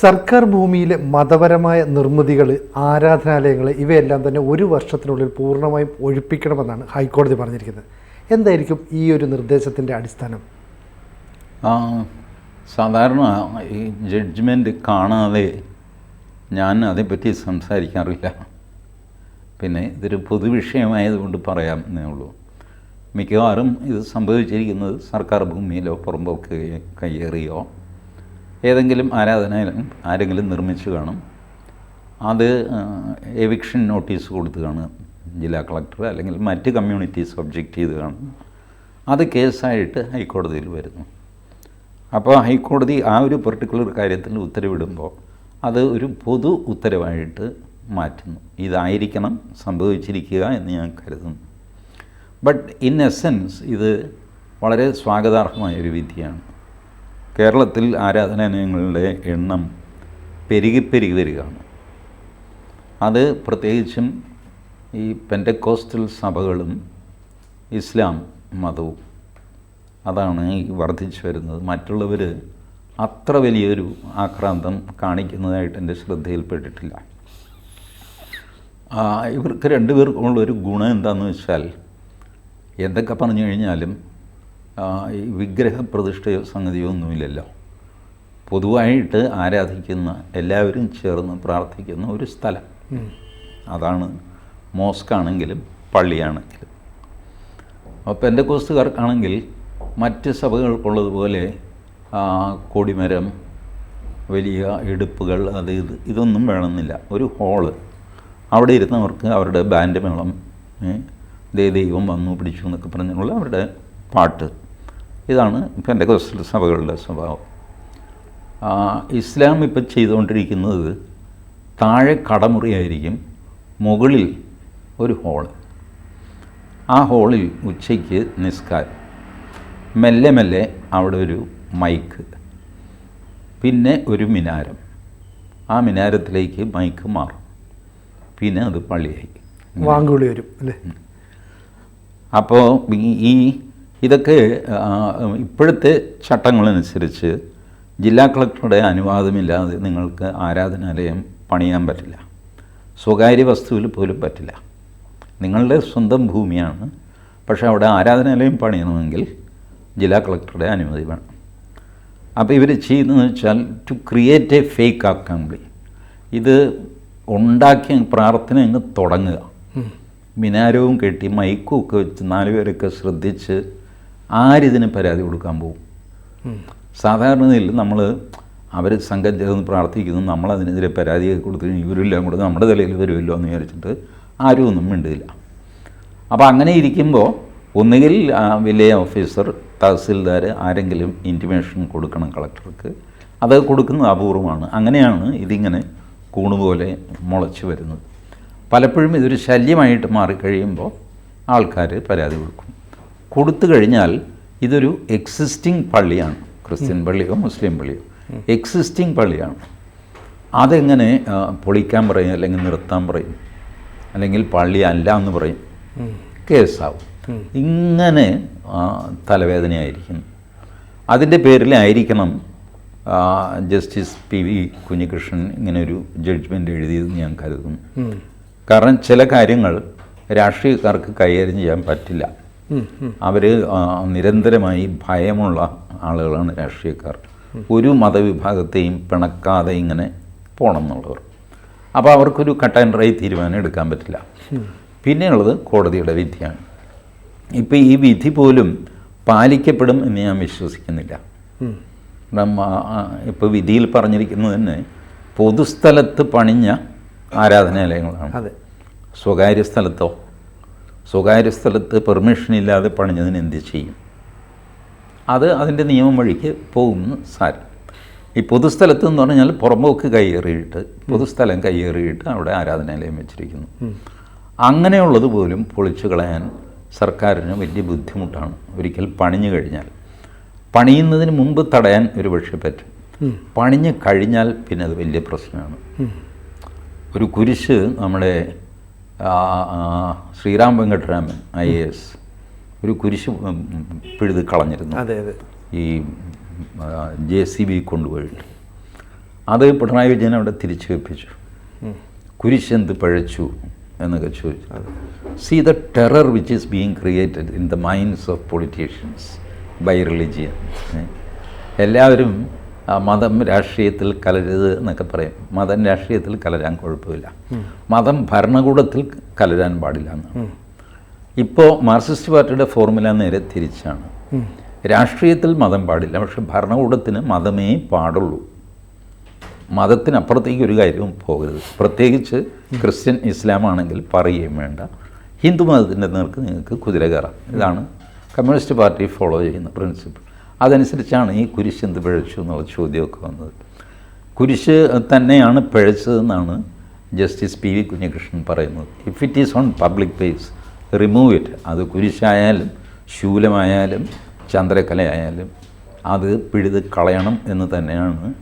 സർക്കാർ ഭൂമിയിലെ മതപരമായ നിർമ്മിതികൾ ആരാധനാലയങ്ങൾ ഇവയെല്ലാം തന്നെ ഒരു വർഷത്തിനുള്ളിൽ പൂർണമായും ഒഴിപ്പിക്കണമെന്നാണ് ഹൈക്കോടതി പറഞ്ഞിരിക്കുന്നത്. എന്തായിരിക്കും ഈ ഒരു നിർദ്ദേശത്തിന്റെ അടിസ്ഥാനം? സാധാരണ ഈ ജഡ്ജ്മെന്റ് കാണാതെ ഞാൻ അതേപ്പറ്റി സംസാരിക്കാറില്ല. പിന്നെ ഇതൊരു പൊതുവിഷയമായതുകൊണ്ട് പറയാം എന്നേ ഉള്ളൂ. മിക്കവാറും ഇത് സംഭവിച്ചിരിക്കുന്നത് സർക്കാർ ഭൂമിയിലോ പുറമ്പോക്ക് കയ്യേറിയോ ഏതെങ്കിലും ആരാധന ആരെങ്കിലും നിർമ്മിച്ചു കാണും. അത് എവിക്ഷൻ നോട്ടീസ് കൊടുത്ത് കാണും. ജില്ലാ കളക്ടർ അല്ലെങ്കിൽ മറ്റ് കമ്മ്യൂണിറ്റീസ് ഒബ്ജക്റ്റ് ചെയ്ത് കാണും. അത് കേസായിട്ട് ഹൈക്കോടതിയിൽ വരുന്നു. അപ്പോൾ ഹൈക്കോടതി ആ ഒരു പെർട്ടിക്കുലർ കാര്യത്തിൽ ഉത്തരവിടുമ്പോൾ അത് ഒരു പൊതു ഉത്തരവായിട്ട് മാറ്റുന്നു. ഇതായിരിക്കണം സംഭവിച്ചിരിക്കുക എന്ന് ഞാൻ കരുതുന്നു. ബട്ട് ഇൻ എസെൻസ് ഇത് വളരെ സ്വാഗതാർഹമായ ഒരു വിധിയാണ്. കേരളത്തിൽ ആരാധനാലയങ്ങളുടെ എണ്ണം പെരുകി പെരുകി വരികയാണ്. അത് പ്രത്യേകിച്ചും ഈ പെന്റക്കോസ്റ്റൽ സഭകളും ഇസ്ലാം മതവും അതാണ് ഈ വർദ്ധിച്ചു വരുന്നത്. മറ്റുള്ളവർ അത്ര വലിയൊരു ആക്രാന്തം കാണിക്കുന്നതായിട്ട് എന്റെ ശ്രദ്ധയിൽപ്പെട്ടിട്ടില്ല. ഇവർക്ക് രണ്ടുപേർക്കുമുള്ളൊരു ഗുണം എന്താണെന്ന് വെച്ചാൽ എന്തൊക്കെ പറഞ്ഞു കഴിഞ്ഞാലും ആ, വിഗ്രഹ പ്രതിഷ്ഠയോ സംഗതിയോ ഒന്നുമില്ലല്ലോ. പൊതുവായിട്ട് ആരാധിക്കുന്ന എല്ലാവരും ചേർന്ന് പ്രാർത്ഥിക്കുന്ന ഒരു സ്ഥലം. അതാണ് മോസ്കാണെങ്കിലും പള്ളിയാണെങ്കിലും. അപ്പോൾ എന്റെ കോസ്റ്റുകാർക്കാണെങ്കിൽ മറ്റ് സഭകൾക്കുള്ളതുപോലെ കൊടിമരം വലിയ എടുപ്പുകൾ അത് ഇത് ഇതൊന്നും വേണമെന്നില്ല. ഒരു ഹോൾ അവിടെ ഇരുന്നവർക്ക് അവരുടെ ബാൻഡ് മേളം ദേ ദൈവം വന്നു പിടിച്ചു എന്നൊക്കെ പറഞ്ഞുള്ള അവരുടെ പാട്ട്. ഇതാണ് പെൻഡക്കോസ്റ്റൽ സഭകളുടെ സ്വഭാവം. ഇസ്ലാം ഇപ്പം ചെയ്തുകൊണ്ടിരിക്കുന്നത് താഴെ കടമുറിയായിരിക്കും മുകളിൽ ഒരു ഹോൾ ആ ഹോളിൽ ഉച്ചയ്ക്ക് നിസ്കാരം. മെല്ലെ മെല്ലെ അവിടെ ഒരു മൈക്ക് പിന്നെ ഒരു മിനാരം. ആ മിനാരത്തിലേക്ക് മൈക്ക് മാറും. പിന്നെ അത് പള്ളിയായി. വാങ്കുവിളി വരും അല്ലേ? അപ്പോൾ ഈ ഇതൊക്കെ ഇപ്പോഴത്തെ ചട്ടങ്ങളനുസരിച്ച് ജില്ലാ കളക്ടറുടെ അനുവാദമില്ലാതെ നിങ്ങൾക്ക് ആരാധനാലയം പണിയാൻ പറ്റില്ല. സ്വകാര്യ വസ്തുവിൽ പോലും പറ്റില്ല. നിങ്ങളുടെ സ്വന്തം ഭൂമിയാണ്. പക്ഷേ അവിടെ ആരാധനാലയം പണിയണമെങ്കിൽ ജില്ലാ കളക്ടറുടെ അനുമതി വേണം. അപ്പോൾ ഇവർ ചെയ്യുന്നതെന്ന് വെച്ചാൽ to create a fake assembly ഇത് ഉണ്ടാക്കിയ പ്രാർത്ഥന അങ്ങ് തുടങ്ങുക. മിനാരവും കെട്ടി മൈക്കും ഒക്കെ വെച്ച് നാലുപേരൊക്കെ ശ്രദ്ധിച്ച് ആരിതിന് പരാതി കൊടുക്കാൻ പോകും സാധാരണയിൽ നമ്മൾ അവർ സംഘം ചേർന്ന് പ്രാർത്ഥിക്കുന്നു നമ്മളതിനെതിരെ പരാതി കൊടുത്തു കഴിഞ്ഞാൽ ഇവരെല്ലാം കൂടെ നമ്മുടെ തലയിൽ വരുമല്ലോ എന്ന് വിചാരിച്ചിട്ട് ആരും ഒന്നും മിണ്ടില്ല. അപ്പോൾ അങ്ങനെ ഇരിക്കുമ്പോൾ ഒന്നുകിൽ വില്ലേജ് ഓഫീസർ തഹസിൽദാർ ആരെങ്കിലും ഇന്റിമേഷൻ കൊടുക്കണം കളക്ടർക്ക്. അത് കൊടുക്കുന്നത് അപൂർവമാണ്. അങ്ങനെയാണ് ഇതിങ്ങനെ കൂണുപോലെ മുളച്ച് വരുന്നത്. പലപ്പോഴും ഇതൊരു ശല്യമായിട്ട് മാറിക്കഴിയുമ്പോൾ ആൾക്കാർ പരാതി കൊടുക്കും. കൊടുത്തു കഴിഞ്ഞാൽ ഇതൊരു എക്സിസ്റ്റിംഗ് പള്ളിയാണ്. ക്രിസ്ത്യൻ പള്ളിയോ മുസ്ലിം പള്ളിയോ. എക്സിസ്റ്റിംഗ് പള്ളിയാണ്. അതെങ്ങനെ പൊളിക്കാൻ പറയും അല്ലെങ്കിൽ നിർത്താൻ പറയും? അല്ലെങ്കിൽ പള്ളി അല്ല എന്ന് പറയും? കേസാവും. ഇങ്ങനെ തലവേദനയായിരിക്കും തലവേദനയായിരിക്കുന്നു. അതിന്റെ പേരിലായിരിക്കണം ജസ്റ്റിസ് പി വി കുഞ്ഞികൃഷ്ണൻ ഇങ്ങനെ ഒരു ജഡ്ജ്മെന്റ് എഴുതിയതെന്ന് ഞാൻ കരുതുന്നു. കാരണം ചില കാര്യങ്ങൾ രാഷ്ട്രീയക്കാർക്ക് കൈകാര്യം ചെയ്യാൻ പറ്റില്ല. അവർ നിരന്തരമായി ഭയമുള്ള ആളുകളാണ് രാഷ്ട്രീയക്കാർ. ഒരു മതവിഭാഗത്തെയും പിണക്കാതെ ഇങ്ങനെ പോകണം എന്നുള്ളവർ. അപ്പോൾ അവർക്കൊരു കട്ട് ആൻഡ് റൈ തീരുമാനം എടുക്കാൻ പറ്റില്ല. പിന്നെയുള്ളത് കോടതിയുടെ വിധിയാണ്. ഇപ്പോൾ ഈ വിധി പോലും പാലിക്കപ്പെടും എന്ന് ഞാൻ വിശ്വസിക്കുന്നില്ല. നമ്മ ഇപ്പോൾ വിധിയിൽ പറഞ്ഞിരിക്കുന്നത് തന്നെ പൊതുസ്ഥലത്ത് പണിഞ്ഞ ആരാധനാലയങ്ങളാണ്. അതെ. സ്വകാര്യ സ്ഥലത്തോ സ്വകാര്യ സ്ഥലത്ത് പെർമിഷൻ ഇല്ലാതെ പണിഞ്ഞതിന് എന്ത് ചെയ്യും? അത് അതിന്റെ നിയമം വഴിക്ക് പോകുന്നു സാരം. ഈ പൊതുസ്ഥലത്ത് എന്ന് പറഞ്ഞാൽ പുറമ്പോക്ക് കയ്യേറിയിട്ട് പൊതുസ്ഥലം കയ്യേറിയിട്ട് അവിടെ ആരാധനാലയം വെച്ചിരിക്കുന്നു. അങ്ങനെയുള്ളത് പോലും പൊളിച്ചു കളയാൻ സർക്കാരിന് വലിയ ബുദ്ധിമുട്ടാണ്. ഒരിക്കൽ പണിഞ്ഞു കഴിഞ്ഞാൽ. പണിയുന്നതിന് മുമ്പ് തടയാൻ ഒരു പക്ഷേ പറ്റും. പണിഞ്ഞ് കഴിഞ്ഞാൽ പിന്നെ അത് വലിയ പ്രശ്നമാണ്. ഒരു കുരിശ് നമ്മുടെ Sriram Venkitaraman I A S ഒരു കുരിശ് പിഴുത് കളഞ്ഞിരുന്നു. അതെ അതെ. ഈ ജെ സി ബി കൊണ്ടുപോയിട്ട് അത് പിണറായി വിജയൻ അവിടെ തിരിച്ചു വെപ്പിച്ചു. കുരിശെന്ത് പഴച്ചു എന്നൊക്കെ ചോദിച്ചു. See the terror which is being created in the minds of politicians by religion എല്ലാവരും മതം രാഷ്ട്രീയത്തിൽ കലരുത് എന്നൊക്കെ പറയും. മതം രാഷ്ട്രീയത്തിൽ കലരാൻ കുഴപ്പമില്ല. മതം ഭരണകൂടത്തിൽ കലരാൻ പാടില്ല എന്നാണ് ഇപ്പോൾ മാർക്സിസ്റ്റ് പാർട്ടിയുടെ ഫോർമുല നേരെ തിരിച്ചാണ്. രാഷ്ട്രീയത്തിൽ മതം പാടില്ല പക്ഷെ ഭരണകൂടത്തിന് മതമേ പാടുള്ളൂ. മതത്തിനപ്പുറത്തേക്ക് ഒരു കാര്യവും പോകരുത്. പ്രത്യേകിച്ച് ക്രിസ്ത്യൻ ഇസ്ലാം ആണെങ്കിൽ പറയുകയും വേണ്ട. ഹിന്ദു മതത്തിന്റെ നേർക്ക് നിങ്ങൾക്ക് കുതിര കയറാം. ഇതാണ് കമ്മ്യൂണിസ്റ്റ് പാർട്ടി ഫോളോ ചെയ്യുന്ന പ്രിൻസിപ്പിൾ. അതനുസരിച്ചാണ് ഈ കുരിശ് എന്ത് പിഴച്ചു എന്നുള്ള ചോദ്യമൊക്കെ വന്നത്. കുരിശ് തന്നെയാണ് പിഴച്ചതെന്നാണ് ജസ്റ്റിസ് പി വി കുഞ്ഞികൃഷ്ണൻ പറയുന്നത്. If it is on public place remove it അത് കുരിശായാലും ശൂലമായാലും ചന്ദ്രകലയായാലും അത് പിഴുത് കളയണം എന്ന് തന്നെയാണ്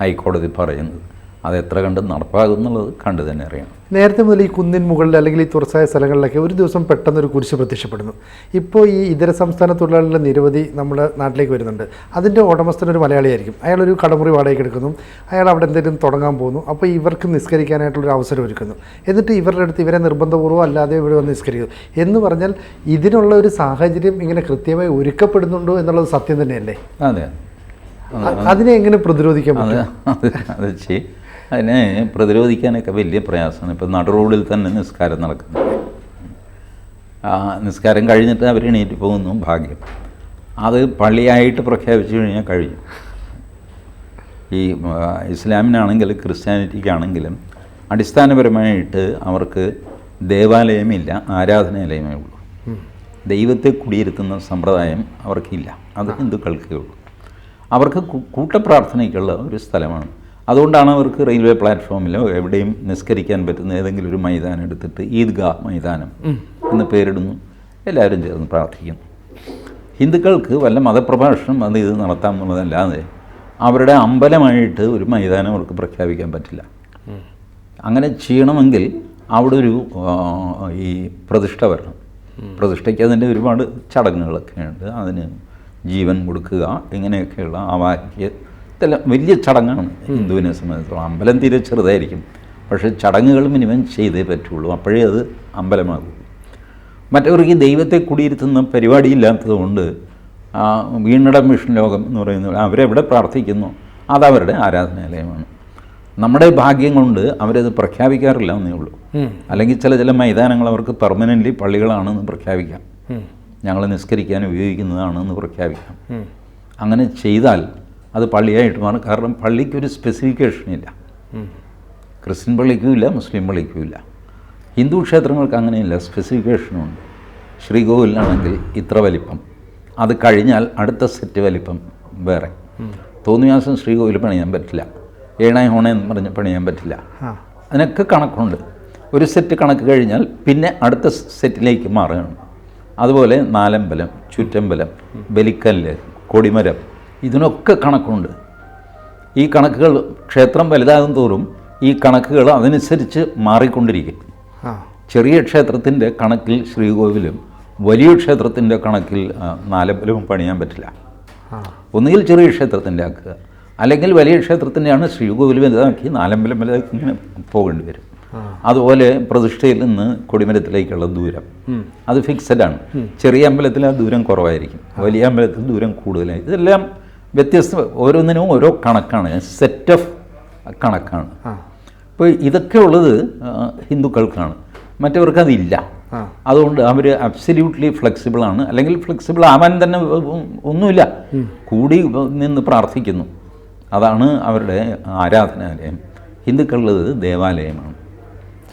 ഹൈക്കോടതി പറയുന്നത്. അത് എത്ര കണ്ട് നടപ്പാകുന്നുള്ളത് കണ്ടു തന്നെ അറിയണം. നേരത്തെ മുതൽ ഈ കുന്നിൻ മുകളിൽ അല്ലെങ്കിൽ ഈ തുറസായ സ്ഥലങ്ങളിലൊക്കെ ഒരു ദിവസം പെട്ടെന്ന് ഒരു കുരിശ് പ്രത്യക്ഷപ്പെടുന്നു. ഇപ്പോൾ ഈ ഇതര സംസ്ഥാന തൊഴിലാളികളുടെ നിരവധി നമ്മുടെ നാട്ടിലേക്ക് വരുന്നുണ്ട്. അതിന്റെ ഉടമസ്ഥൻ ഒരു മലയാളിയായിരിക്കും. അയാളൊരു കടമുറി വാടകയ്ക്ക് എടുക്കുന്നു. അയാൾ അവിടെ എന്തെങ്കിലും തുടങ്ങാൻ പോകുന്നു. അപ്പോൾ ഇവർക്ക് നിസ്കരിക്കാനായിട്ടുള്ളൊരു അവസരം ഒരുക്കുന്നു. എന്നിട്ട് ഇവരുടെ അടുത്ത് ഇവരെ നിർബന്ധപൂർവം അല്ലാതെ ഇവിടെ വന്ന് നിസ്കരിക്കുന്നു. എന്ന് പറഞ്ഞാൽ ഇതിനുള്ള ഒരു സാഹചര്യം ഇങ്ങനെ കൃത്യമായി ഒരുക്കപ്പെടുന്നുണ്ടോ എന്നുള്ളത് സത്യം തന്നെയല്ലേ? അതെ. അതിനെ എങ്ങനെ പ്രതിരോധിക്കാൻ പറ്റും? അതിനെ പ്രതിരോധിക്കാനൊക്കെ വലിയ പ്രയാസമാണ്. ഇപ്പം നടു റോഡിൽ തന്നെ നിസ്കാരം നടക്കുന്നു. ആ നിസ്കാരം കഴിഞ്ഞിട്ട് അവർ എണീറ്റ് പോകുന്നു ഭാഗ്യം. അത് പള്ളിയായിട്ട് പ്രഖ്യാപിച്ചു കഴിഞ്ഞാൽ കഴിഞ്ഞു ഈ ഇസ്ലാമിനാണെങ്കിലും ക്രിസ്ത്യാനിറ്റിക്കാണെങ്കിലും അടിസ്ഥാനപരമായിട്ട് അവർക്ക് ദേവാലയമില്ല ആരാധനാലയമേ ഉള്ളൂ. ദൈവത്തെ കുടിയിരുത്തുന്ന സമ്പ്രദായം അവർക്കില്ല. അത് ഹിന്ദുക്കൾക്കേ ഉള്ളൂ. അവർക്ക് കൂട്ടപ്രാർത്ഥനയ്ക്കുള്ള ഒരു സ്ഥലമാണ്. അതുകൊണ്ടാണ് അവർക്ക് റെയിൽവേ പ്ലാറ്റ്ഫോമിൽ എവിടെയും നിസ്കരിക്കാൻ പറ്റുന്ന ഏതെങ്കിലും ഒരു മൈതാനം എടുത്തിട്ട് ഈദ്ഗാ മൈതാനം എന്ന് പേരിടുന്നു. എല്ലാവരും ചേർന്ന് പ്രാർത്ഥിക്കുന്നു ഹിന്ദുക്കൾക്ക് വല്ല മതപ്രഭാഷണം അത് ഇത് നടത്താം എന്നുള്ളതല്ലാതെ അവരുടെ അമ്പലമായിട്ട് ഒരു മൈതാനം അവർക്ക് പ്രഖ്യാപിക്കാൻ പറ്റില്ല. അങ്ങനെ ചെയ്യണമെങ്കിൽ അവിടെ ഒരു ഈ പ്രതിഷ്ഠ വരണം. പ്രതിഷ്ഠയ്ക്ക് അതിന്റെ ഒരുപാട് ചടങ്ങുകളൊക്കെ ഉണ്ട്. അതിന് ജീവൻ കൊടുക്കുക ഇങ്ങനെയൊക്കെയുള്ള ആവാഹ്യ ഇതെല്ലാം വലിയ ചടങ്ങാണ് ഹിന്ദുവിനെ സംബന്ധിച്ചിടത്തോളം. അമ്പലം തീരെ ചെറുതായിരിക്കും. പക്ഷേ ചടങ്ങുകൾ മിനിമം ചെയ്തേ പറ്റുള്ളൂ. അപ്പോഴേ അത് അമ്പലമാകൂ. മറ്റവർക്ക് ഈ ദൈവത്തെ കുടിയിരുത്തുന്ന പരിപാടിയില്ലാത്തതുകൊണ്ട് ആ വീണടം മിഷൻ ലോകം എന്ന് പറയുന്നത് അവരെവിടെ പ്രാർത്ഥിക്കുന്നു? അതവരുടെ ആരാധനാലയമാണ്. നമ്മുടെ ഭാഗ്യം കൊണ്ട് അവരത് പ്രഖ്യാപിക്കാറില്ല എന്നേ ഉള്ളൂ. അല്ലെങ്കിൽ ചില ചില മൈതാനങ്ങൾ അവർക്ക് പെർമനന്റ്ലി പള്ളികളാണെന്ന് പ്രഖ്യാപിക്കാം. ഞങ്ങൾ നിസ്കരിക്കാൻ ഉപയോഗിക്കുന്നതാണെന്ന് പ്രഖ്യാപിക്കാം. അങ്ങനെ ചെയ്താൽ അത് പള്ളിയായിട്ട് മാറും. കാരണം പള്ളിക്കൊരു സ്പെസിഫിക്കേഷൻ ഇല്ല. ക്രിസ്ത്യൻ പള്ളിക്കും ഇല്ല മുസ്ലിം പള്ളിക്കും ഇല്ല ഹിന്ദു ക്ഷേത്രങ്ങൾക്ക് അങ്ങനെയില്ല സ്പെസിഫിക്കേഷനുണ്ട് ശ്രീകോവിലാണെങ്കിൽ ഇത്ര വലിപ്പം. അത് കഴിഞ്ഞാൽ അടുത്ത സെറ്റ് വലിപ്പം വേറെ. തോന്നിയാസം ശ്രീകോവിൽ പണിയാൻ പറ്റില്ല. ഏണായി ഹോണ എന്ന് പറഞ്ഞ് പണിയാൻ പറ്റില്ല. അതിനൊക്കെ കണക്കുണ്ട്. ഒരു സെറ്റ് കണക്ക് കഴിഞ്ഞാൽ പിന്നെ അടുത്ത സെറ്റിലേക്ക് മാറുകയാണ്. അതുപോലെ നാലമ്പലം ചുറ്റമ്പലം ബലിക്കല്ല് കൊടിമരം ഇതിനൊക്കെ കണക്കുണ്ട്. ഈ കണക്കുകൾ ക്ഷേത്രം വലുതാകും തോറും ഈ കണക്കുകൾ അതനുസരിച്ച് മാറിക്കൊണ്ടിരിക്കും. ചെറിയ ക്ഷേത്രത്തിന്റെ കണക്കിൽ ശ്രീകോവിലും വലിയ ക്ഷേത്രത്തിന്റെ കണക്കിൽ നാലമ്പലവും പണിയാൻ പറ്റില്ല. ഒന്നുകിൽ ചെറിയ ക്ഷേത്രത്തിന്റെ ആക്കുക. അല്ലെങ്കിൽ വലിയ ക്ഷേത്രത്തിന്റെയാണ് ശ്രീകോവിൽ വലുതാക്കി നാലമ്പലം വലുതാക്കി ഇങ്ങനെ പോകേണ്ടി വരും. അതുപോലെ പ്രതിഷ്ഠയിൽ നിന്ന് കൊടിമരത്തിലേക്കുള്ള ദൂരം. അത് ഫിക്സഡ് ആണ്. ചെറിയ അമ്പലത്തിൽ ആ ദൂരം കുറവായിരിക്കും. വലിയ അമ്പലത്തിൽ ദൂരം കൂടുതലായി. ഇതെല്ലാം വ്യത്യസ്ത ഓരോന്നിനും ഓരോ കണക്കാണ്. സെറ്റ് ഓഫ് കണക്കാണ്. അപ്പോൾ ഇതൊക്കെ ഉള്ളത് ഹിന്ദുക്കൾക്കാണ്. മറ്റവർക്ക് അതില്ല. അതുകൊണ്ട് അവർ അബ്സല്യൂട്ട്ലി ഫ്ലെക്സിബിൾ ആണ്. അല്ലെങ്കിൽ ഫ്ലെക്സിബിൾ ആവാൻ തന്നെ ഒന്നുമില്ല. കൂടി നിന്ന് പ്രാർത്ഥിക്കുന്നു. അതാണ് അവരുടെ ആരാധനാലയം. ഹിന്ദുക്കളുള്ളത് ദേവാലയമാണ്.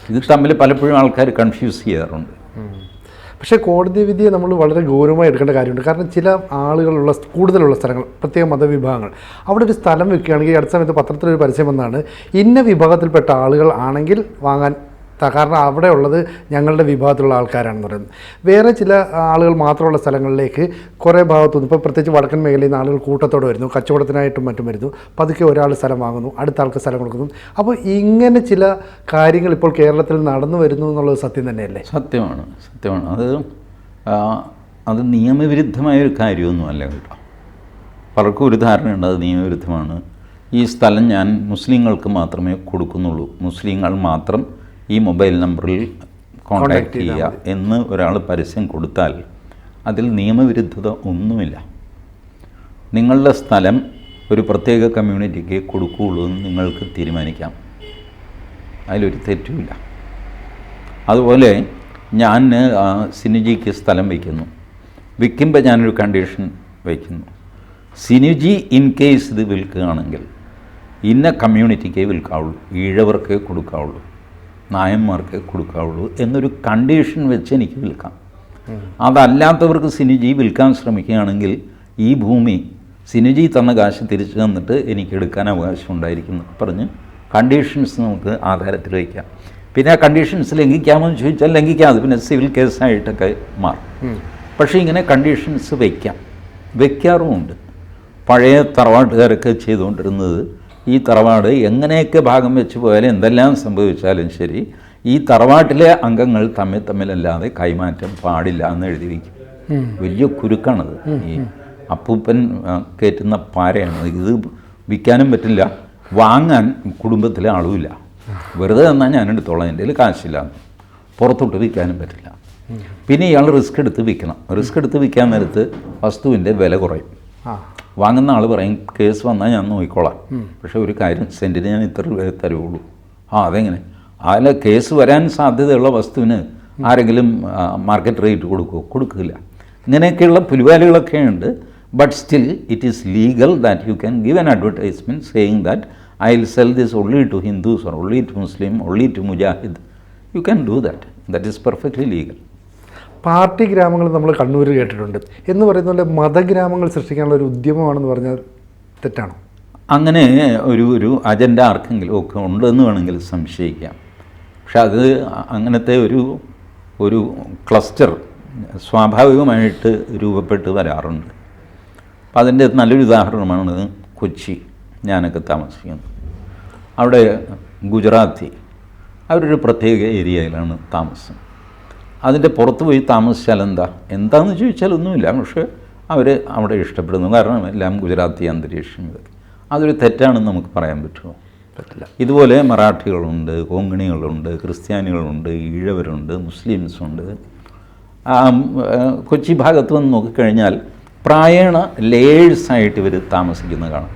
ഇത് തമ്മിൽ പലപ്പോഴും ആൾക്കാർ കൺഫ്യൂസ് ചെയ്യാറുണ്ട്. പക്ഷേ കോടതി വിധിയെ നമ്മൾ വളരെ ഗൗരവമായി എടുക്കേണ്ട കാര്യമുണ്ട്. കാരണം ചില ആളുകളുള്ള കൂടുതലുള്ള സ്ഥലങ്ങൾ പ്രത്യേക മതവിഭാഗങ്ങൾ അവിടെ ഒരു സ്ഥലം വെക്കുകയാണെങ്കിൽ അടുത്ത സമയത്ത് പത്രത്തിലൊരു പരസ്യം വന്നാണ് ഇന്ന വിഭാഗത്തിൽപ്പെട്ട ആളുകൾ ആണെങ്കിൽ വാങ്ങാൻ കാരണം അവിടെ ഉള്ളത് ഞങ്ങളുടെ വിഭാഗത്തിലുള്ള ആൾക്കാരാണെന്ന് പറയുന്നത്. വേറെ ചില ആളുകൾ മാത്രമുള്ള സ്ഥലങ്ങളിലേക്ക് കുറേ ഭാഗത്തുനിന്ന് ഇപ്പോൾ പ്രത്യേകിച്ച് വടക്കൻ മേഖലയിൽ നിന്ന് ആളുകൾ കൂട്ടത്തോടെ വരുന്നു കച്ചവടത്തിനായിട്ടും മറ്റും വരുന്നു പതുക്കെ ഒരാൾ സ്ഥലം വാങ്ങുന്നു അടുത്ത ആൾക്ക് സ്ഥലം കൊടുക്കുന്നു. അപ്പോൾ ഇങ്ങനെ ചില കാര്യങ്ങൾ ഇപ്പോൾ കേരളത്തിൽ നടന്നു വരുന്നു എന്നുള്ളത് സത്യം തന്നെയല്ലേ? സത്യമാണ് സത്യമാണ്. അത് അത് നിയമവിരുദ്ധമായ ഒരു കാര്യമൊന്നുമല്ല കേട്ടോ. പലർക്കും ഒരു ധാരണയുണ്ട് അത് നിയമവിരുദ്ധമാണ്. ഈ സ്ഥലം ഞാൻ മുസ്ലിങ്ങൾക്ക് മാത്രമേ കൊടുക്കുന്നുള്ളൂ. മുസ്ലിങ്ങൾ മാത്രം ഈ മൊബൈൽ നമ്പറിൽ കോൺടാക്ട് ചെയ്യുക എന്ന് ഒരാൾ പരസ്യം കൊടുത്താൽ അതിൽ നിയമവിരുദ്ധത ഒന്നുമില്ല. നിങ്ങളുടെ സ്ഥലം ഒരു പ്രത്യേക കമ്മ്യൂണിറ്റിക്ക് കൊടുക്കുകയുള്ളൂ എന്ന് നിങ്ങൾക്ക് തീരുമാനിക്കാം. അതിലൊരു തെറ്റുമില്ല. അതുപോലെ ഞാൻ സിനുജിക്ക് സിനിജിക്ക് സ്ഥലം വയ്ക്കുന്നു. വിൽക്കുമ്പോൾ ഞാനൊരു കണ്ടീഷൻ വയ്ക്കുന്നു. സിനിജി ഇൻ കേസ് ഇത് വിൽക്കുകയാണെങ്കിൽ ഇന്ന കമ്മ്യൂണിറ്റിക്കേ വിൽക്കാവുള്ളൂ. ഈഴവർക്കേ കൊടുക്കാവുള്ളൂ. നായന്മാർക്കേ കൊടുക്കാവുള്ളൂ എന്നൊരു കണ്ടീഷൻ വെച്ച് എനിക്ക് വിൽക്കാം. അതല്ലാത്തവർക്ക് സിനിജി വിൽക്കാൻ ശ്രമിക്കുകയാണെങ്കിൽ ഈ ഭൂമി സിനിജി തന്ന കാശ് തിരിച്ചു തന്നിട്ട് എനിക്ക് എടുക്കാൻ അവകാശം ഉണ്ടായിരിക്കും എന്നൊക്കെ പറഞ്ഞ് കണ്ടീഷൻസ് നമുക്ക് ആധാരത്തിൽ വയ്ക്കാം. പിന്നെ ആ കണ്ടീഷൻസ് ലംഘിക്കാമോ എന്ന് ചോദിച്ചാൽ ലംഘിക്കാം. അത് പിന്നെ സിവിൽ കേസായിട്ടൊക്കെ മാറും. പക്ഷേ ഇങ്ങനെ കണ്ടീഷൻസ് വയ്ക്കാം. വയ്ക്കാറുമുണ്ട്. പഴയ തറവാട്ടുകാരൊക്കെ ചെയ്തുകൊണ്ടിരുന്നത് ഈ തറവാട് എങ്ങനെയൊക്കെ ഭാഗം വെച്ച് പോയാലും എന്തെല്ലാം സംഭവിച്ചാലും ശരി ഈ തറവാട്ടിലെ അംഗങ്ങൾ തമ്മിൽ തമ്മിലല്ലാതെ കൈമാറ്റം പാടില്ല എന്ന് എഴുതി വയ്ക്കും വലിയ കുരുക്കാണത്. ഈ അപ്പൂപ്പൻ കയറ്റുന്ന പാരയാണ്. ഇത് വിൽക്കാനും പറ്റില്ല. വാങ്ങാൻ കുടുംബത്തിലെ ആളുമില്ല വെറുതെ തന്നാൽ ഞാൻ എടുത്തോളാം. എന്റെ കയ്യിൽ കാശില്ല. പുറത്തോട്ട് വിൽക്കാനും പറ്റില്ല. പിന്നെ ഇയാൾ റിസ്ക് എടുത്ത് വിൽക്കണം. റിസ്ക് എടുത്ത് വിൽക്കാൻ നേരത്ത് വസ്തുവിന്റെ വില കുറയും. വാങ്ങുന്ന ആൾ പറയും കേസ് വന്നാൽ ഞാൻ നോക്കിക്കോളാം. പക്ഷേ ഒരു കാര്യം സെന്റിന് ഞാൻ ഇത്ര രൂപയെ തരുള്ളൂ ആ അതെങ്ങനെ? അതിൽ കേസ് വരാൻ സാധ്യതയുള്ള വസ്തുവിന് ആരെങ്കിലും മാർക്കറ്റ് റേറ്റ് കൊടുക്കുമോ കൊടുക്കില്ല. ഇങ്ങനെയൊക്കെയുള്ള പുലിവാലുകളൊക്കെ ഉണ്ട് but still it is legal that you can give an advertisement saying that I will sell this only to Hindus or only to Muslim only to Mujahid you can do that that is perfectly legal party ഗ്രാമങ്ങൾ നമ്മൾ കണ്ണൂർ കേട്ടിട്ടുണ്ട്. എന്ന് പറയുന്ന പോലെ മതഗ്രാമങ്ങൾ സൃഷ്ടിക്കാനുള്ള ഒരു ഉദ്യമമാണെന്ന് പറഞ്ഞാൽ തെറ്റാണോ? അങ്ങനെ ഒരു ഒരു അജണ്ട ആർക്കെങ്കിലും ഒക്കെ ഉണ്ടെന്ന് വേണമെങ്കിൽ സംശയിക്കാം. പക്ഷെ അത് അങ്ങനത്തെ ഒരു ഒരു ക്ലസ്റ്റർ സ്വാഭാവികമായിട്ട് രൂപപ്പെട്ട് വരാറുണ്ട്. അപ്പം അതിന്റെ നല്ലൊരു ഉദാഹരണമാണ് കൊച്ചി. ഞാനൊക്കെ താമസിക്കുന്നത് അവിടെ ഗുജറാത്തി അവരൊരു പ്രത്യേക ഏരിയയിലാണ് താമസം. അതിന്റെ പുറത്ത് പോയി താമസിച്ചാൽ എന്താ? എന്താണെന്ന് ചോദിച്ചാൽ ഒന്നുമില്ല പക്ഷേ അവർ അവിടെ ഇഷ്ടപ്പെടുന്നു. കാരണം എല്ലാം ഗുജറാത്തി അന്തരീക്ഷം ഇതൊക്കെ. അതൊരു തെറ്റാണെന്ന് നമുക്ക് പറയാൻ പറ്റുമോ? പറ്റില്ല. ഇതുപോലെ മറാഠികളുണ്ട് കൊങ്ങിണികളുണ്ട് ക്രിസ്ത്യാനികളുണ്ട് ഈഴവരുണ്ട് മുസ്ലിംസ് ഉണ്ട് കൊച്ചി ഭാഗത്ത് വന്ന് നോക്കിക്കഴിഞ്ഞാൽ പ്രായണ ലേഴ്സായിട്ട് ഇവർ താമസിക്കുന്നത് കാണാം.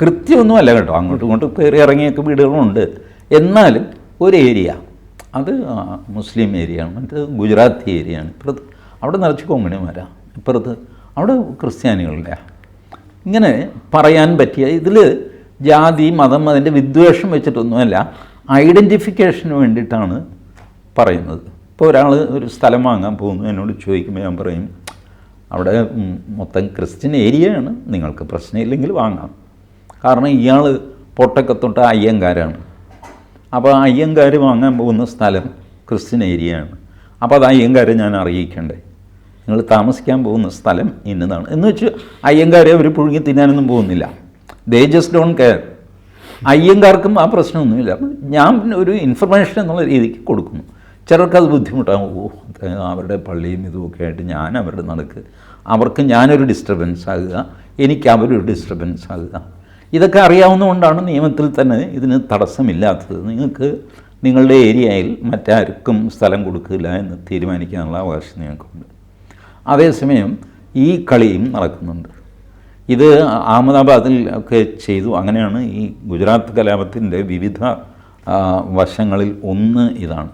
കൃത്യമൊന്നുമല്ല കേട്ടോ. അങ്ങോട്ടും ഇങ്ങോട്ടും കയറി ഇറങ്ങിയൊക്കെ വീടുകളുണ്ട്. എന്നാലും ഒരു ഏരിയ അത് മുസ്ലിം മുസ്ലിം ഏരിയയാണ് മറ്റേത് ഗുജറാത്തി ഏരിയയാണ്. ഇപ്പുറത്ത് അവിടെ നിറച്ച് കൊങ്ങിണിമാരാണ് ഇപ്പുറത്ത് അവിടെ ക്രിസ്ത്യാനികളുടെ ഇങ്ങനെ പറയാൻ പറ്റിയ ഇതിൽ ജാതി മതം അതിന്റെ വിദ്വേഷം വെച്ചിട്ടൊന്നുമല്ല ഐഡന്റിഫിക്കേഷന് വേണ്ടിയിട്ടാണ് പറയുന്നത്. ഇപ്പോൾ ഒരാൾ ഒരു സ്ഥലം വാങ്ങാൻ പോകുന്നു എന്നോട് ചോദിക്കുമ്പോൾ ഞാൻ പറയും അവിടെ മൊത്തം ക്രിസ്ത്യൻ ഏരിയയാണ് നിങ്ങൾക്ക് പ്രശ്നമില്ലെങ്കിൽ വാങ്ങാം. കാരണം ഇയാൾ പൊട്ടക്കത്തൊട്ട് അയ്യങ്കാരാണ്. അപ്പോൾ അയ്യങ്കാർ വാങ്ങാൻ പോകുന്ന സ്ഥലം ക്രിസ്ത്യൻ ഏരിയയാണ്. അപ്പോൾ അത് അയ്യങ്കാരെ ഞാൻ അറിയിക്കണ്ടേ? നിങ്ങൾ താമസിക്കാൻ പോകുന്ന സ്ഥലം ഇന്നതാണ്. എന്ന് വെച്ച് അയ്യങ്കാരെ അവർ പുഴുങ്ങി തിന്നാനൊന്നും പോകുന്നില്ല. ദേ ജസ്റ്റ് ഡോൺ കെയർ അയ്യങ്കാർക്കും ആ പ്രശ്നമൊന്നുമില്ല. ഞാൻ ഒരു ഇൻഫർമേഷൻ എന്നുള്ള രീതിക്ക് കൊടുക്കുന്നു. ചിലർക്കത് ബുദ്ധിമുട്ടാകും ഓ അവരുടെ പള്ളിയും ഇതുമൊക്കെ ആയിട്ട് ഞാൻ അവരുടെ നടക്ക്. അവർക്ക് ഞാനൊരു ഡിസ്റ്റർബൻസ് ആകുക. എനിക്ക് അവരൊരു ഡിസ്റ്റർബൻസ് ആകുക. ഇതൊക്കെ അറിയാവുന്നതുകൊണ്ടാണ് നിയമത്തിൽ തന്നെ ഇതിന് തടസ്സമില്ലാത്തത്. നിങ്ങൾക്ക് നിങ്ങളുടെ ഏരിയയിൽ മറ്റാർക്കും സ്ഥലം കൊടുക്കില്ല എന്ന് തീരുമാനിക്കാനുള്ള അവകാശം നിങ്ങൾക്കുണ്ട്. അതേസമയം ഈ കളിയും നടക്കുന്നുണ്ട്. ഇത് അഹമ്മദാബാദിൽ ഒക്കെ ചെയ്തു. അങ്ങനെയാണ് ഈ ഗുജറാത്ത് കലാപത്തിന്റെ വിവിധ വശങ്ങളിൽ ഒന്ന് ഇതാണ്.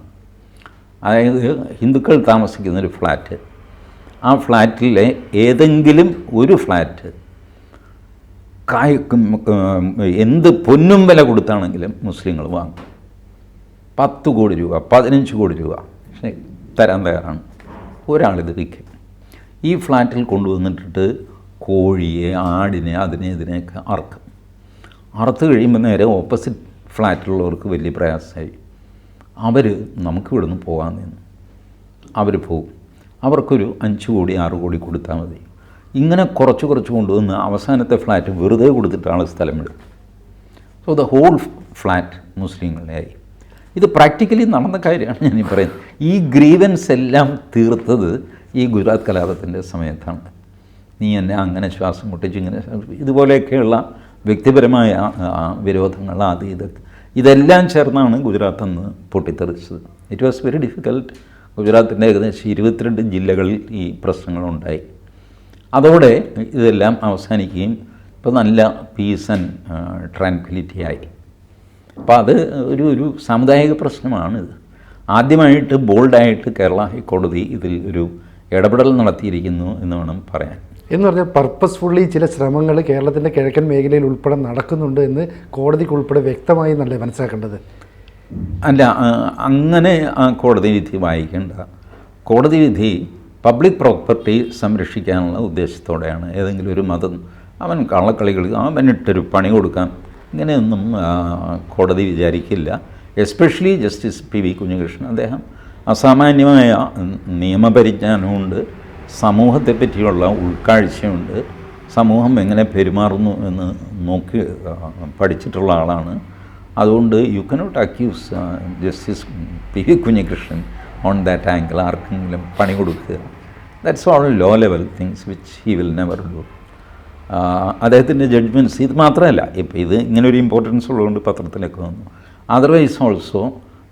അതായത് ഹിന്ദുക്കൾ താമസിക്കുന്ന ഒരു ഫ്ലാറ്റ്. ആ ഫ്ലാറ്റിലെ ഏതെങ്കിലും ഒരു ഫ്ലാറ്റ് കായ് എന്ത് പൊന്നും വില കൊടുത്താണെങ്കിലും മുസ്ലിങ്ങൾ വാങ്ങും. പത്ത് കോടി രൂപ പതിനഞ്ച് കോടി രൂപ. തരാൻ തയ്യാറാണ്. ഒരാളിത് വിൽക്കും. ഈ ഫ്ലാറ്റിൽ കൊണ്ടുവന്നിട്ടിട്ട് കോഴിയെ ആടിനെ അതിനെ ഇതിനെയൊക്കെ അറക്കും. അറുത്ത് കഴിയുമ്പോൾ നേരെ ഓപ്പോസിറ്റ് ഫ്ലാറ്റിലുള്ളവർക്ക് വലിയ പ്രയാസമായി. അവർ നമുക്ക് ഇവിടുന്ന് പോകാൻ നിന്നു. അവർ പോകും അവർക്കൊരു അഞ്ച് കോടി ആറ് കോടി കൊടുത്താൽ മതി. ഇങ്ങനെ കുറച്ച് കുറച്ച് കൊണ്ടുവന്ന് അവസാനത്തെ ഫ്ലാറ്റ് വെറുതെ കൊടുത്തിട്ടാണ് സ്ഥലം എടുത്തത് സോ ദ ഹോൾ ഫ്ലാറ്റ് മുസ്ലിങ്ങളുടെ ആയി. ഇത് പ്രാക്ടിക്കലി നടന്ന കാര്യമാണ് ഞാൻ ഈ പറയുന്നത്. ഈ ഗ്രീവൻസ് എല്ലാം തീർത്തത് ഈ ഗുജറാത്ത് കലാപത്തിന്റെ സമയത്താണ്. നീ എന്നെ അങ്ങനെ ശ്വാസം മുട്ടിച്ച് ഇങ്ങനെ ഇതുപോലെയൊക്കെയുള്ള വ്യക്തിപരമായ വിരോധങ്ങൾ അത് ഇതൊക്കെ ഇതെല്ലാം ചേർന്നാണ് ഗുജറാത്ത് അന്ന് പൊട്ടിത്തെറിച്ചത്. ഇറ്റ് വാസ് വെരി ഡിഫിക്കൽട്ട് ഗുജറാത്തിന്റെ ഏകദേശം ഇരുപത്തിരണ്ട് ജില്ലകളിൽ ഈ പ്രശ്നങ്ങളുണ്ടായി അതോടെ ഇതെല്ലാം അവസാനിക്കുകയും ഇപ്പോൾ നല്ല പീസ് ആൻഡ് ട്രാൻക്വിലിറ്റി ആയി. അപ്പോൾ അത് ഒരു ഒരു സാമുദായിക പ്രശ്നമാണിത് ആദ്യമായിട്ട് ബോൾഡായിട്ട് കേരള ഹൈക്കോടതി ഇതിൽ ഒരു ഇടപെടൽ നടത്തിയിരിക്കുന്നു എന്ന് വേണം പറയാൻ. എന്ന് പറഞ്ഞാൽ പർപ്പസ്ഫുള്ളി ചില ശ്രമങ്ങൾ കേരളത്തിന്റെ കിഴക്കൻ മേഖലയിൽ ഉൾപ്പെടെ നടക്കുന്നുണ്ട് എന്ന് കോടതിക്ക് ഉൾപ്പെടെ വ്യക്തമായി നല്ല മനസ്സിലാക്കേണ്ടത്. അല്ല അങ്ങനെ ആ കോടതി വിധി വായിക്കേണ്ട. കോടതി വിധി പബ്ലിക് പ്രോപ്പർട്ടി സംരക്ഷിക്കാനുള്ള ഉദ്ദേശത്തോടെയാണ് ഏതെങ്കിലും ഒരു മതം അവൻ കള്ളക്കളികൾ അവനിട്ടൊരു പണി കൊടുക്കാം. ഇങ്ങനെയൊന്നും കോടതി വിചാരിക്കില്ല. Especially justice P V Kunhikrishnan അദ്ദേഹം അസാമാന്യമായ നിയമപരിജ്ഞാനമുണ്ട് സമൂഹത്തെ പറ്റിയുള്ള ഉൾക്കാഴ്ചയുണ്ട്. സമൂഹം എങ്ങനെ പെരുമാറുന്നു എന്ന് നോക്കി പഠിച്ചിട്ടുള്ള ആളാണ്. അതുകൊണ്ട് you cannot accuse justice P V Kunhikrishnan on that angle ആർക്കെങ്കിലും പണി കൊടുക്കുക. That's all low level things which he will never do അദ്ദേഹത്തിന്റെ ജഡ്ജ്മെന്റ്സ് ഇത് മാത്രമല്ല. ഇപ്പോൾ ഇത് ഇങ്ങനെ ഒരു ഇമ്പോർട്ടൻസ് ഉള്ളതുകൊണ്ട് പത്രത്തിലൊക്കെ വന്നു. Otherwise also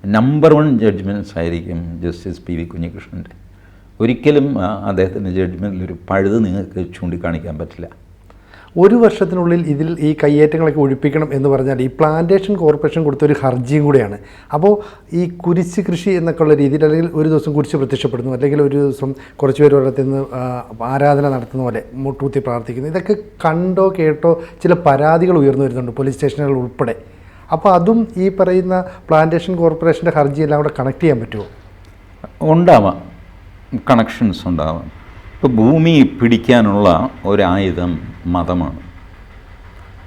number one judgments ആയിരിക്കും ജസ്റ്റിസ് പി വി കുഞ്ഞികൃഷ്ണന്റെ ഒരിക്കലും അദ്ദേഹത്തിന്റെ ജഡ്ജ്മെന്റിൽ ഒരു പഴുത് നിങ്ങൾക്ക് ചൂണ്ടിക്കാണിക്കാൻ പറ്റില്ല. ഒരു വർഷത്തിനുള്ളിൽ ഇതിൽ ഈ കയ്യേറ്റങ്ങളൊക്കെ ഒഴിപ്പിക്കണം എന്ന് പറഞ്ഞാൽ ഈ പ്ലാന്റേഷൻ കോർപ്പറേഷൻ കൊടുത്ത ഒരു ഹർജിയും കൂടെയാണ്. അപ്പോൾ ഈ കുരിശ് കൃഷി എന്നൊക്കെ ഉള്ള രീതിയിൽ അല്ലെങ്കിൽ ഒരു ദിവസം കുരിശ് പ്രത്യക്ഷപ്പെടുന്നു അല്ലെങ്കിൽ ഒരു ദിവസം കുറച്ച് പേര് ഒരിടത്ത് നിന്ന് ആരാധന നടത്തുന്ന പോലെ മുട്ടൂത്തി പ്രാർത്ഥിക്കുന്നു. ഇതൊക്കെ കണ്ടോ കേട്ടോ ചില പരാതികൾ ഉയർന്നു വരുന്നുണ്ട് പോലീസ് സ്റ്റേഷനുകൾ ഉൾപ്പെടെ. അപ്പോൾ അതും ഈ പറയുന്ന പ്ലാന്റേഷൻ കോർപ്പറേഷന്റെ ഹർജി എല്ലാം കൂടെ കണക്ട് ചെയ്യാൻ പറ്റുമോ ഉണ്ടാവാം. കണക്ഷൻസ് ഉണ്ടാവാം. ഇപ്പോൾ ഭൂമി പിടിക്കാനുള്ള ഒരായുധം മതമാണ്.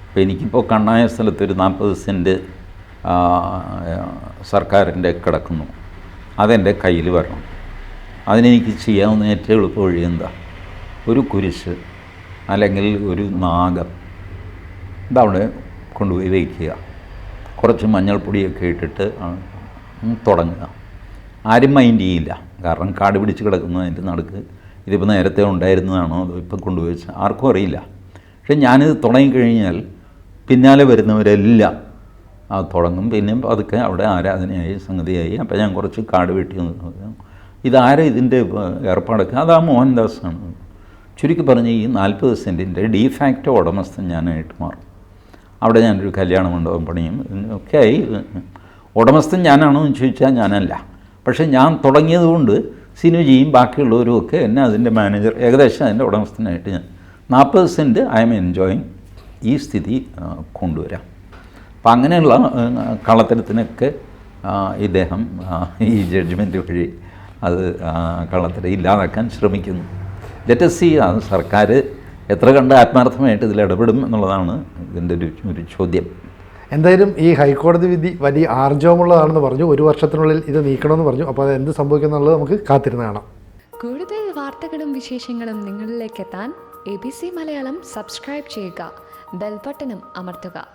ഇപ്പോൾ എനിക്കിപ്പോൾ കണ്ണായ സ്ഥലത്ത് ഒരു നാൽപ്പത് സെന്റ് സർക്കാരിന്റെ കിടക്കുന്നു. അതെന്റെ കയ്യിൽ വരണം. അതിനെനിക്ക് ചെയ്യാവുന്ന ഏറ്റവും എളുപ്പ വഴി എന്താ? ഒരു കുരിശ് അല്ലെങ്കിൽ ഒരു നാഗം. ഇതവിടെ കൊണ്ടുപോയി വയ്ക്കുക കുറച്ച് മഞ്ഞൾപ്പൊടിയൊക്കെ ഇട്ടിട്ട് തുടങ്ങുക. ആരും മൈൻഡ് ചെയ്യില്ല. കാരണം കാട് പിടിച്ച് കിടക്കുന്നതിന്റെ നടുക്ക് ഇതിപ്പോൾ നേരത്തെ ഉണ്ടായിരുന്നതാണോ അതോ ഇപ്പം കൊണ്ടുപോയി ആർക്കും അറിയില്ല. പക്ഷേ ഞാനിത് തുടങ്ങിക്കഴിഞ്ഞാൽ പിന്നാലെ വരുന്നവരെല്ലാം ആ തുടങ്ങും. പിന്നെ അതൊക്കെ അവിടെ ആരാധനയായി സംഗതിയായി. അപ്പോൾ ഞാൻ കുറച്ച് കാട് വെട്ടി ഇതാരാ ഇതിന്റെ ഏർപ്പാടൊക്കെ? അതാ മോഹൻദാസാണ്. ചുരുക്കി പറഞ്ഞ് ഈ നാൽപ്പത് സെന്റിന്റെ ഡീഫാക്റ്റോ ഉടമസ്ഥൻ ഞാനായിട്ട് മാറും. അവിടെ ഞാനൊരു കല്യാണ മണ്ഡപം പണിയും ഒക്കെ ആയി ഉടമസ്ഥൻ ഞാനാണോ എന്ന് ചോദിച്ചാൽ ഞാനല്ല. പക്ഷേ ഞാൻ തുടങ്ങിയതുകൊണ്ട് സിനുജിയും ബാക്കിയുള്ളവരും ഒക്കെ എന്നെ അതിന്റെ മാനേജർ ഏകദേശം അതിന്റെ ഉടമസ്ഥനായിട്ട് ഞാൻ നാൽപ്പത് സെന്റ് ഐ എം എൻജോയിങ് ഈ സ്ഥിതി കൊണ്ടുവരാം. അപ്പം അങ്ങനെയുള്ള കള്ളത്തരത്തിനൊക്കെ ഇദ്ദേഹം ഈ ജഡ്ജ്മെന്റ് വഴി അത് കള്ളത്തരം ഇല്ലാതാക്കാൻ ശ്രമിക്കുന്നു. ലെറ്റ് സി അത് സർക്കാർ എത്ര കണ്ട് ആത്മാർത്ഥമായിട്ട് ഇതിൽ ഇടപെടും എന്നുള്ളതാണ് ഇതിന്റെ ഒരു ഒരു ചോദ്യം. എന്തായാലും ഈ ഹൈക്കോടതി വിധി വലിയ ആർജവമുള്ളതാണെന്ന് പറഞ്ഞു. ഒരു വർഷത്തിനുള്ളിൽ ഇത് നീക്കണമെന്ന് പറഞ്ഞു. അപ്പോൾ അത് എന്ത് സംഭവിക്കുന്നുള്ളത് നമുക്ക് കാത്തിരുന്ന് കാണാം. കൂടുതൽ വാർത്തകളും വിശേഷങ്ങളും നിങ്ങളിലേക്ക് എത്താൻ A B C Malayalam subscribe ചെയ്യുക. ബെൽബട്ടനും അമർത്തുക.